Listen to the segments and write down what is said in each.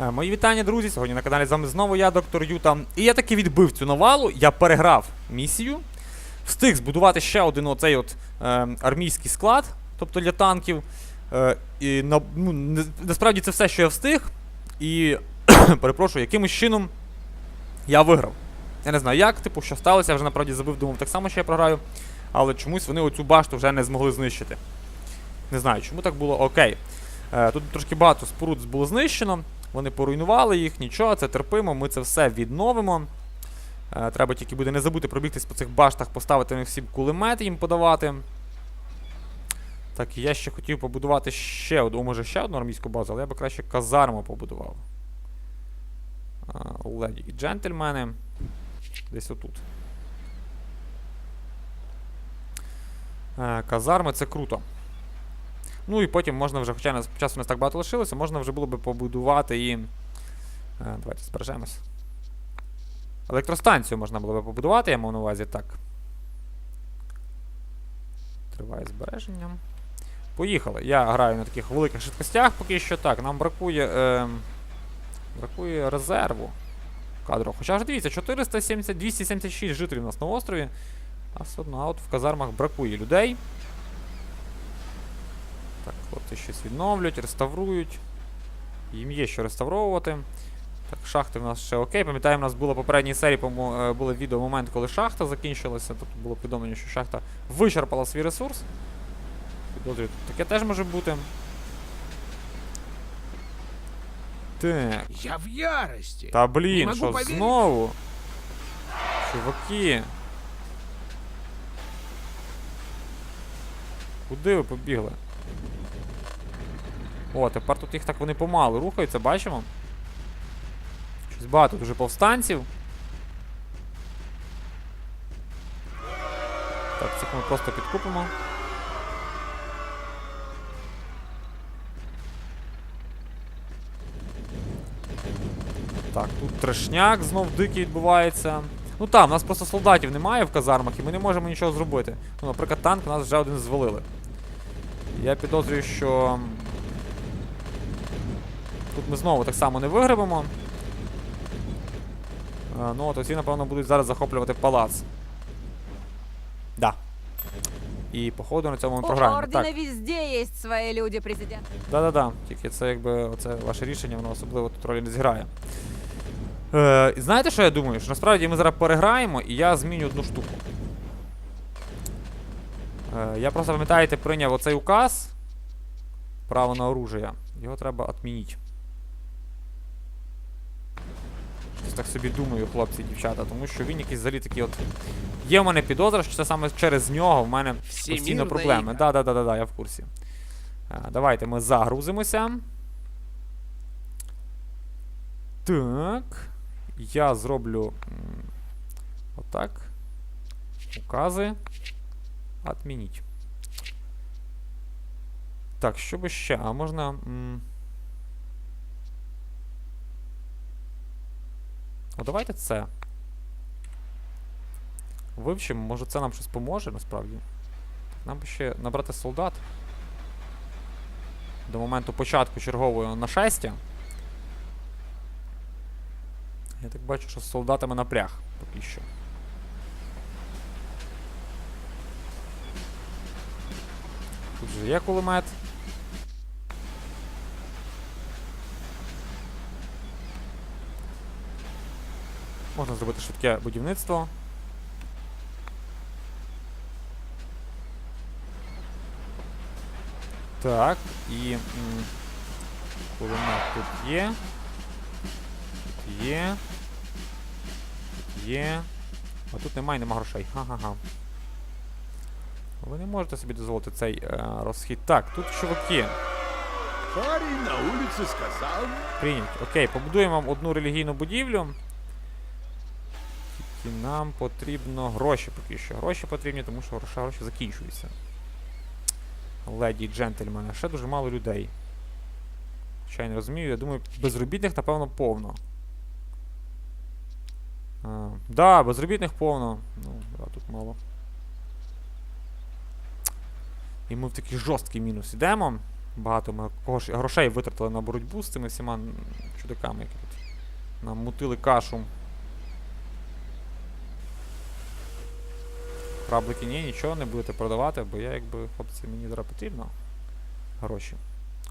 Е, Мої вітання, друзі. Сьогодні на каналі з вами знову я, доктор Юта. І я таки відбив цю навалу. Я переграв місію. Встиг збудувати ще один оцей от е, армійський склад, тобто для танків. Е, і на, ну, насправді це все, що я встиг. І перепрошую, якимось чином я виграв. Я не знаю як, типу, що сталося, я вже направді забив, думав так само, що я програю. Але чомусь вони оцю башту вже не змогли знищити. Не знаю, чому так було. Окей. Е, тут трошки багато споруд було знищено. Вони поруйнували їх, нічого, це терпимо, ми це все відновимо. Е, треба тільки буде не забути пробігтись по цих баштах, поставити на всі кулемети їм подавати. Так, я ще хотів побудувати ще одну, може ще одну армійську базу, але я би краще казарму побудував. Е, Леді і джентльмени. Десь отут. Е, Казарми це круто. Ну і потім можна вже, хоча часу у нас так багато лишилося, можна вже було би побудувати і. Е, давайте збережемось. Електростанцію можна було би побудувати, я мав на увазі так. Триває збереження. Поїхали. Я граю на таких великих швидкостях поки що так. Нам бракує. Е, бракує резерву кадру. Хоча ж дивіться, 470, 276 жителів у нас на острові. А все одно от в казармах бракує людей. Так, хлопці щось відновлюють, реставрують. Їм є що реставровувати. Так, шахти в нас ще окей. Пам'ятаємо, у нас було в попередній серії е, було відео момент, коли шахта закінчилася. Тобто було повідомлення, що шахта вичерпала свій ресурс. Підозрюю, тут таке теж може бути. Так. Я в ярости. Та блін, що знову? Чуваки. Куди ви побігли? О, тепер тут їх так вони помалу рухаються, бачимо? Щось багато дуже повстанців. Так, цих ми просто підкупимо. Так, тут трешняк знов дикий відбувається. Ну там, у нас просто солдатів немає в казармах, і ми не можемо нічого зробити. Ну, наприклад, танк у нас вже один звалили. Я підозрюю, що. Тут ми знову так само не вигребемо. Ну от оці, напевно, будуть зараз захоплювати палац. Да. І походу на цьому ми програємо. Ордена Так. везде есть свои люди, президент. Да-да-да. Тільки це якби оце ваше рішення, воно особливо тут ролі не зіграє. Е, знаєте, що я думаю? Що насправді ми зараз переграємо, і я зміню одну штуку. Е, я просто, пам'ятаєте, прийняв оцей указ. Право на оружие. Його треба відмінити. Щось так собі думаю, хлопці і дівчата, тому що він якийсь взагалі такий от. Є в мене підозра, що це саме через нього в мене постійно проблеми. игра. Да, да, да, да, да, я в курсі. Давайте ми загрузимося. Так. Я зроблю отак. Укази. Отмініть. Так, що би ще? А можна. м, О, давайте це. Вивчимо, може це нам щось поможе насправді. Нам би ще набрати солдат. До моменту початку чергового нашестя. Я так бачу, що з солдатами напряг поки що. Тут же є кулемет. Можна зробити швидке будівництво. Так, і кулемет тут є. Тут є. Тут є. А тут немає, нема грошей. Ха-ха-ха. Ви не можете собі дозволити цей е, розхід. Так, тут чуваки. Парень на улице сказал, Прийнять. Окей, побудуємо вам одну релігійну будівлю. Тільки нам потрібно гроші поки що. Гроші потрібні, тому що гроша гроші закінчуються. Леді і джентльмени. Ще дуже мало людей. Хоча я не розумію, я думаю, безробітних, напевно, повно. А, да, безробітних повно. Ну, да, тут мало. І ми в такий жорсткий мінус ідемо. Багато ми грошей витратили на боротьбу з цими всіма чудаками, які тут нам мутили кашу. Краблики ні, нічого не будете продавати, бо я якби, хлопці, мені зараз потрібно гроші.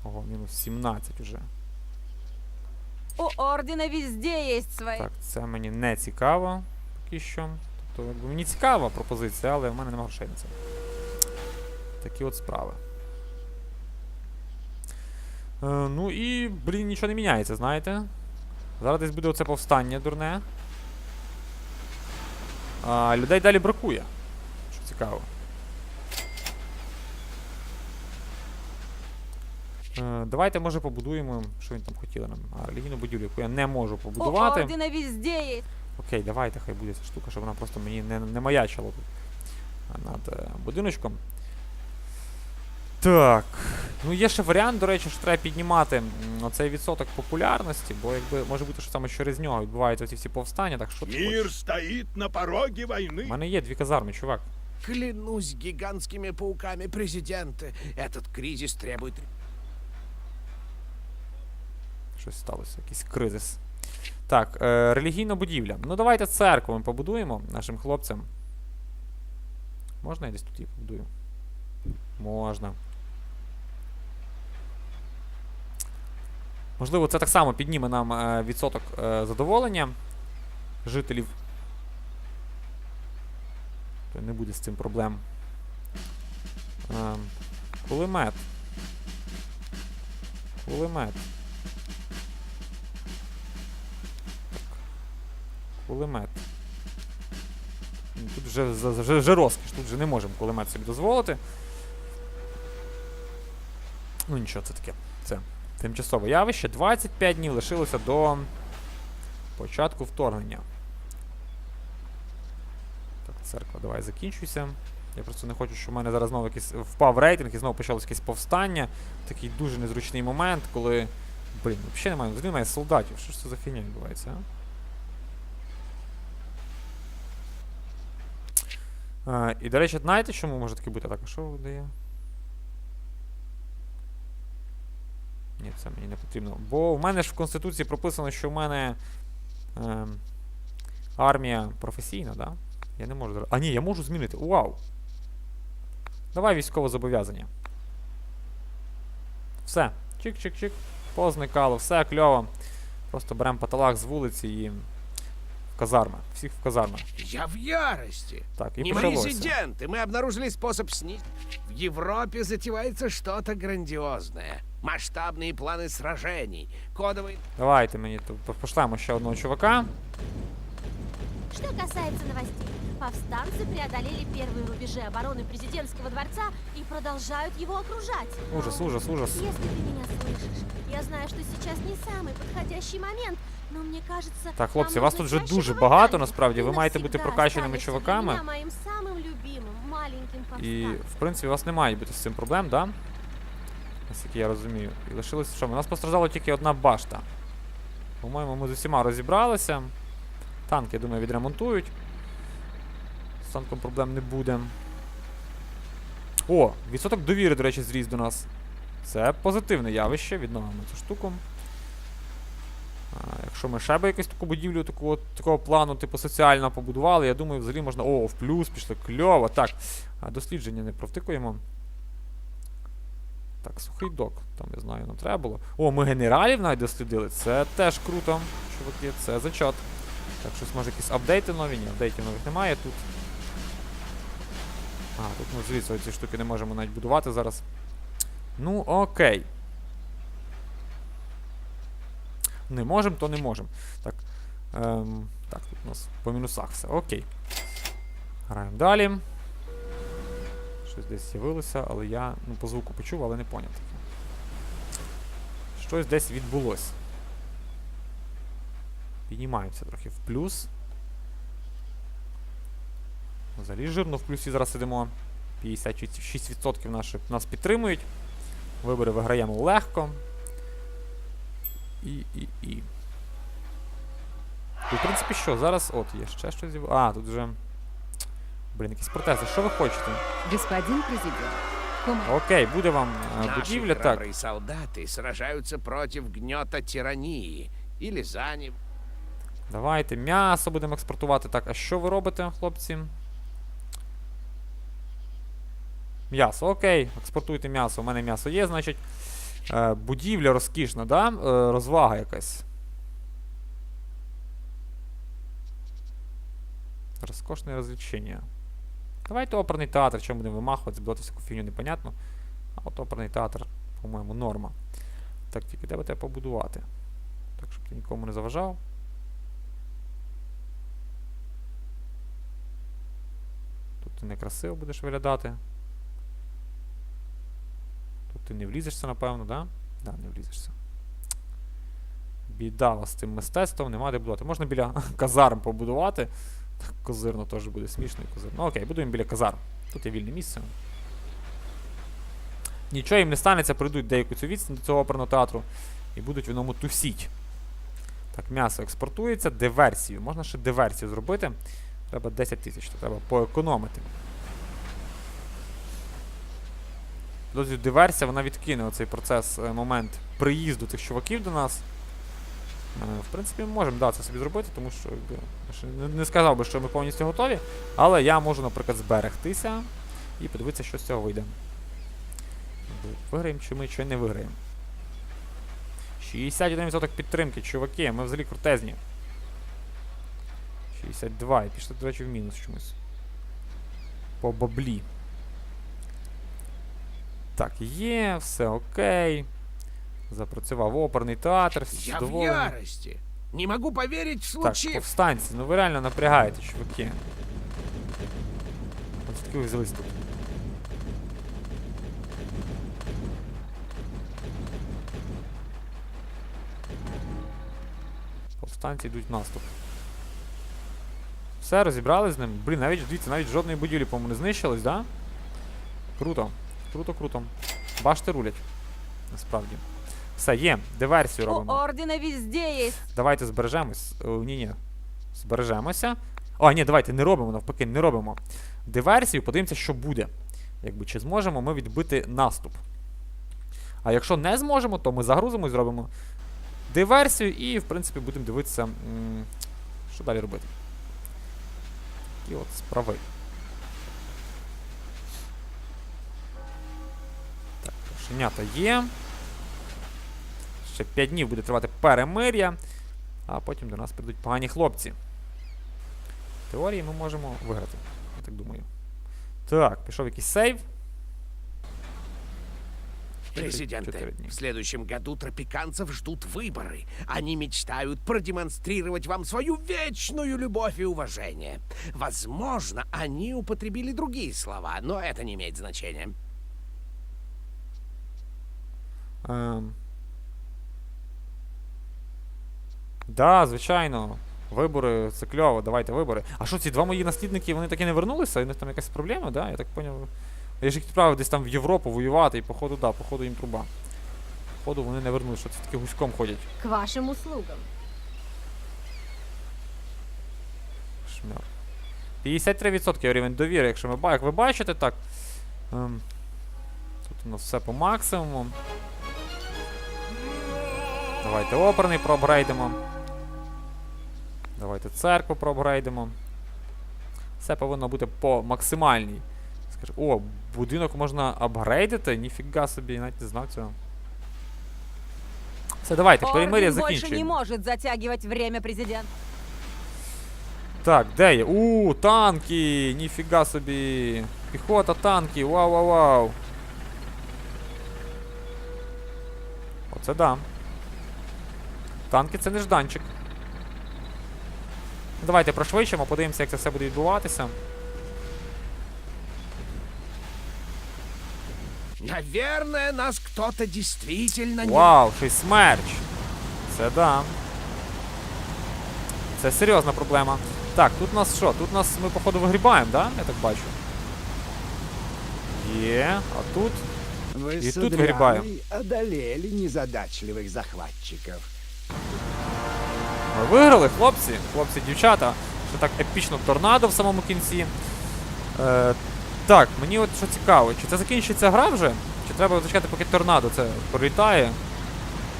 Ого, мінус 17 уже. У Ордена везде есть свои... Так, це мені не цікаво поки що. Тобто, якби мені цікава пропозиція, але в мене немає грошей на це. Такі от справи. Е, ну і, блін, нічого не міняється, знаєте. Зараз десь буде оце повстання дурне. А людей далі бракує. Що цікаво. Е, давайте, може, побудуємо, що він там хотіли нам. А, релігійну будівлю, яку я не можу побудувати. Ордена везде. Окей, давайте, хай буде ця штука, щоб вона просто мені не, не маячила тут над е, будиночком. Так. Ну є ще варіант, до речі, що треба піднімати м, оцей відсоток популярності, бо якби може бути, що саме через нього відбуваються ці всі повстання, так що хочеш? стоит на пороге У мене є дві казарми, чувак. Клянусь гигантскими пауками, президент. Этот кризис требует... Щось сталося, якийсь кризис. Так, е, релігійна будівля. Ну давайте церкву ми побудуємо нашим хлопцям. Можна я десь тут її побудую? Можна. Можливо, це так само підніме нам е, відсоток е, задоволення жителів. То не буде з цим проблем. Ем, кулемет. Кулемет. Кулемет. Тут вже, вже, вже розкіш, тут вже не можемо кулемет собі дозволити. Ну нічого, це таке. Тимчасове явище. 25 днів лишилося до початку вторгнення. Так, церква, давай закінчуйся. Я просто не хочу, щоб в мене зараз знову якийсь впав рейтинг і знову почалось якесь повстання. Такий дуже незручний момент, коли. Блін, взагалі немає, взагалі немає солдатів. Що ж це за фігня відбувається, а? А, і, до речі, знаєте, чому може таке бути? Так, а що видає? Ні, це мені не потрібно. Бо в мене ж в Конституції прописано, що в мене ем, армія професійна, да? Я не можу. А ні, я можу змінити. Вау! Давай військове зобов'язання. Все. Чик-чик-чик. Позникало, все кльово. Просто беремо паталак з вулиці і в казарми. Всіх в казарми. Я в ярости. Так, і Не почалося. президент, мы обнаружили способ снизить. В Европе затевается что-то грандиозное. Масштабные планы сражений, кодовый... Давайте мені тут по- пошлемо ще одного чувака. Что касается новостей, повстанцы преодолели первые рубежи обороны президентского дворца и продолжают его окружать. Ужас, ужас, ужас. Если ты меня слышишь, я знаю, что сейчас не самый подходящий момент, но мне кажется, Так, хлопці, нам вас нужно тут вже чаще дуже бывать багато, там. насправді. Ты Ви маєте бути навсегда прокачаними останешься для чуваками. меня моим самым любимым маленьким І, повстанцем. в принципі, у вас не має бути з цим проблем, да? Наскільки я розумію. І лишилось що? У нас постраждала тільки одна башта. По-моєму, ми з усіма розібралися. Танки, я думаю, відремонтують. З танком проблем не буде. О, відсоток довіри, до речі, зріс до нас. Це позитивне явище, відновимо цю штуку. А, якщо ми ще би якусь таку будівлю такого, такого плану, типу соціально побудували, я думаю, взагалі можна. О, в плюс пішли, кльово. Так. Дослідження не провтикуємо. Так, сухий док, там я знаю, нам треба було. О, ми генералів навіть дослідили. Це теж круто, чуваки, це зачот. Так, щось може якісь апдейти нові? Ні, апдейтів нових немає тут. А, тут ми звідси ці штуки не можемо навіть будувати зараз. Ну, окей. Не можемо, то не можемо. Так. Ем, так, тут у нас по мінусах все. Окей. Граємо далі. Щось десь з'явилося, але я ну, по звуку почув, але не поняв таке. Щось десь відбулося. Піднімаємося трохи в плюс. Взагалі жирно в плюсі зараз сидимо. 56% наших нас підтримують. Вибори виграємо легко. І, і, і. І, в принципі, що? Зараз от є ще щось. А, тут вже. Блін, якісь протести. Що ви хочете? Господин президент, Кумэ. Окей, буде вам е, Наши будівля, так. храбрые солдаты сражаются против гнета тирании или за ним. Давайте м'ясо будемо експортувати. Так, а що ви робите, хлопці? М'ясо, окей, експортуйте м'ясо. У мене м'ясо є, значить. Е, будівля розкішна, да? Е, розвага якась. Розкошне розвлечення. Давайте оперний театр, чому будемо вимахувати, збивати всяку фігню непонятно. А от оперний театр, по-моєму, норма. Так, тільки би тебе побудувати? Так, щоб ти нікому не заважав. Тут ти некрасиво будеш виглядати. Тут ти не влізешся, напевно, да? Да, не влізешся. Біда з цим мистецтвом, нема де будувати. Можна біля казарм побудувати. Козирно теж буде смішно і козирно. Окей, будуємо біля казарм. Тут є вільне місце. Нічого їм не станеться, прийдуть деяку цю відстань до цього оперного театру і будуть в ньому тусіть. Так, м'ясо експортується, диверсію. Можна ще диверсію зробити. Треба 10 тисяч, то треба поекономити. Підозрюю, диверсія, вона відкине оцей процес, е, момент приїзду цих чуваків до нас. Е, В принципі, ми можемо да, це собі зробити, тому що якби, не, сказав би, що ми повністю готові. Але я можу, наприклад, зберегтися і подивитися, що з цього вийде. Виграємо чи ми, чи не виграємо. 61% підтримки, чуваки, ми взагалі крутезні. 62. І пішли, до речі, в мінус чомусь. По баблі. Так, є, все окей. Запрацював оперний театр, всі Я в задоволені. ярости. Не могу поверить в Так, повстанці, ну ви реально напрягаєте, чуваки. От звідки ви взялись тут? Повстанці йдуть в наступ. Все, розібрали з ним. Блін, навіть дивіться, навіть жодної будівлі, по-моєму, не знищилось, да? Круто. Круто, круто. Башти рулять. Насправді. Все, є. Диверсію У робимо. Ордена везде есть. Давайте збережемось. Ні, ні. Збережемося. О, ні, давайте не робимо, навпаки, не робимо. Диверсію, подивимося, що буде. Якби чи зможемо ми відбити наступ. А якщо не зможемо, то ми загрузимо і зробимо диверсію і, в принципі, будемо дивитися, що далі робити. І от справи. Так, кошенята є. Ще 5 днів буде тривати перемир'я, а потім до нас прийдуть погані хлопці. В теорії ми можемо виграти, я так думаю. Так, пішов якийсь сейв. Чотири- чотири Президенты, дні. в следующем году тропиканцев ждут выборы. Они мечтают продемонстрировать вам свою вечную любовь и уважение. Возможно, они употребили другие слова, но это не имеет значения. Ем. Да, звичайно. Вибори, це кльово, давайте вибори. А що, ці два мої наслідники, вони таки не вернулися? У них там якась проблема, да? Я так поняв. Я ж їх відправив десь там в Європу воювати, і походу, да, походу їм труба. Походу вони не вернулися, що це таки гуськом ходять. К вашим услугам. Шмяр. 53% рівень довіри, якщо ми як ви бачите, так. Ем, тут у нас все по максимуму. Давайте оперний проапгрейдимо. Давайте церкву проапгрейдимо. Все повинно бути по максимальній. Скажи, о, будинок можна апгрейдити? Ніфіга собі, навіть не знав цього. Все, давайте, перемир'я больше не закінчуємо. может затягивать время, президент. Так, де є? У, танки! Ніфіга собі! Піхота, танки! Вау, вау, вау! Оце да. Танки це нежданчик. Давайте прошвидшимо, подивимося, як це все буде відбуватися. Наверное, нас кто-то действительно не... Вау, ще й смерч! Це да. Це серйозна проблема. Так, тут у нас що? Тут нас ми, походу, вигрібаємо, да? Я так бачу. Є, а тут. Вы И с тут выгребаем. Адрианой одолели незадачливых захватчиков. Ми виграли, хлопці, хлопці, дівчата. Ще так епічно торнадо в самому кінці. Е, Так, мені от що цікаво, чи це закінчиться гра вже? Чи треба зачекати, поки торнадо це пролітає?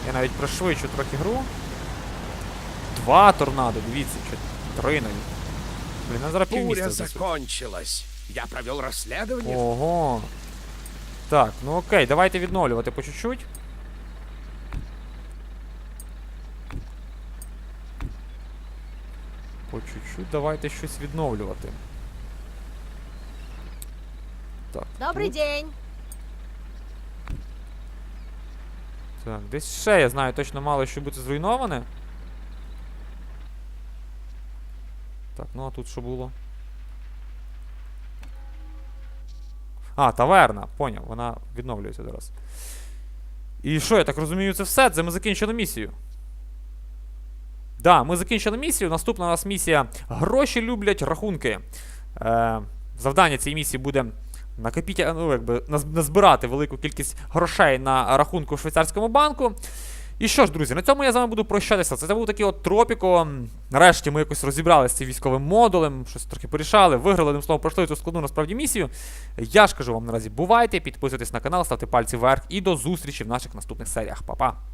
Я навіть пришвидшу трохи гру. Два торнадо, дивіться, чи три навіть. Блін, я зараз знесу. закончилась. Я провел расследование. Ого. Так, ну окей, давайте відновлювати по чуть-чуть. По чуть-чуть давайте щось відновлювати. Так. Добрый тут- день. Так, десь ще я знаю, точно мало що бути зруйноване. Так, ну а тут що було? А, таверна, поняв, вона відновлюється зараз. І що, я так розумію, це все? Це ми закінчили місію. Да, ми закінчили місію. Наступна у нас місія Гроші люблять рахунки. Е, завдання цієї місії буде накопіть, е, ну, якби, назбирати велику кількість грошей на рахунку в швейцарському банку. І що ж, друзі, на цьому я з вами буду прощатися. Це був такий от Тропіко. Нарешті ми якось розібралися з цим військовим модулем, щось трохи порішали, виграли, одним словом, пройшли цю складну насправді місію. Я ж кажу вам наразі, бувайте, підписуйтесь на канал, ставте пальці вверх і до зустрічі в наших наступних серіях. Па-па!